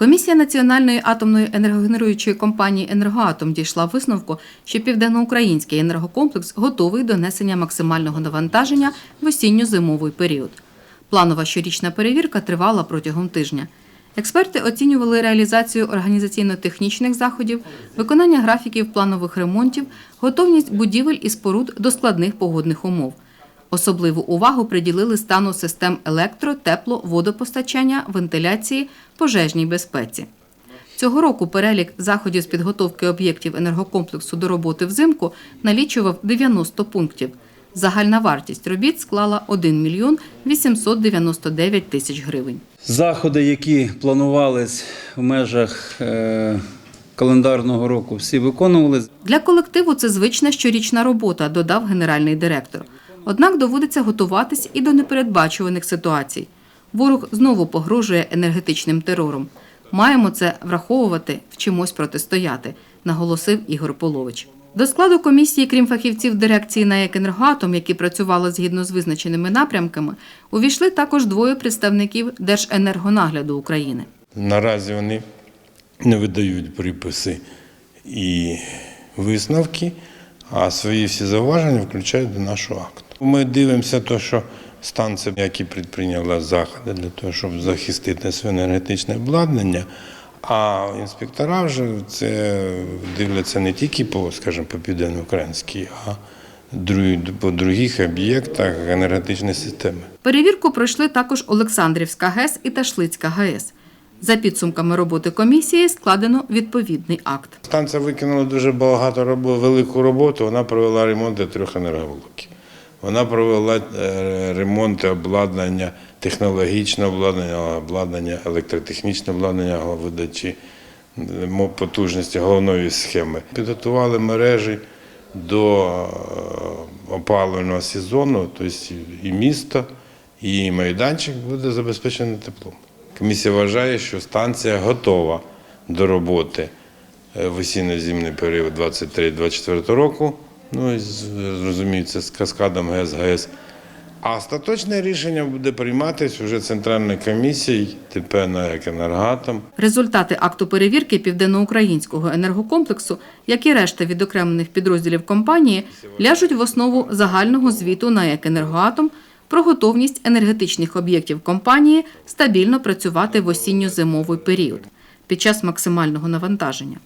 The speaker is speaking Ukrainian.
Комісія Національної атомної енергогенеруючої компанії Енергоатом дійшла висновку, що південноукраїнський енергокомплекс готовий до несення максимального навантаження в осінньо-зимовий період. Планова щорічна перевірка тривала протягом тижня. Експерти оцінювали реалізацію організаційно-технічних заходів, виконання графіків планових ремонтів, готовність будівель і споруд до складних погодних умов. Особливу увагу приділили стану систем електро, тепло, водопостачання, вентиляції, пожежній безпеці. Цього року перелік заходів з підготовки об'єктів енергокомплексу до роботи взимку налічував 90 пунктів. Загальна вартість робіт склала 1 мільйон 899 тисяч гривень. Заходи, які планувались в межах е, календарного року, всі виконувались. Для колективу це звична щорічна робота, додав генеральний директор. Однак доводиться готуватись і до непередбачуваних ситуацій. Ворог знову погрожує енергетичним терором. Маємо це враховувати, вчимось протистояти, наголосив Ігор Полович. До складу комісії, крім фахівців дирекції НАЕК «Енергоатом», які працювали згідно з визначеними напрямками, увійшли також двоє представників Держенергонагляду України. Наразі вони не видають приписи і висновки, а свої всі зауваження включають до нашого акту. Ми дивимося, то, що станція, які предприйняла заходи для того, щоб захистити своє енергетичне обладнання. А інспектора вже це дивляться не тільки по, скажімо, по південноукраїнській, а по других об'єктах енергетичної системи. Перевірку пройшли також Олександрівська ГЕС і Ташлицька ГЕС. За підсумками роботи комісії складено відповідний акт. Станція викинула дуже багато робо- велику роботу. Вона провела ремонти трьох енергоблоків. Вона провела е, ремонти обладнання, технологічне обладнання, обладнання, електротехнічне обладнання видачі потужності головної схеми. Підготували мережі до е, опалювального сезону, тобто і місто, і майданчик буде забезпечений теплом. Комісія вважає, що станція готова до роботи е, в осінньо-зимний період 23-24 року. Ну і з- зрозуміється, з каскадом ГЕС. А остаточне рішення буде прийматися вже центральною комісією ТП на «Енергоатом». Результати акту перевірки південноукраїнського енергокомплексу, як і решта відокремлених підрозділів компанії, ляжуть в основу загального звіту на «Енергоатом» про готовність енергетичних об'єктів компанії стабільно працювати в осінньо-зимовий період під час максимального навантаження.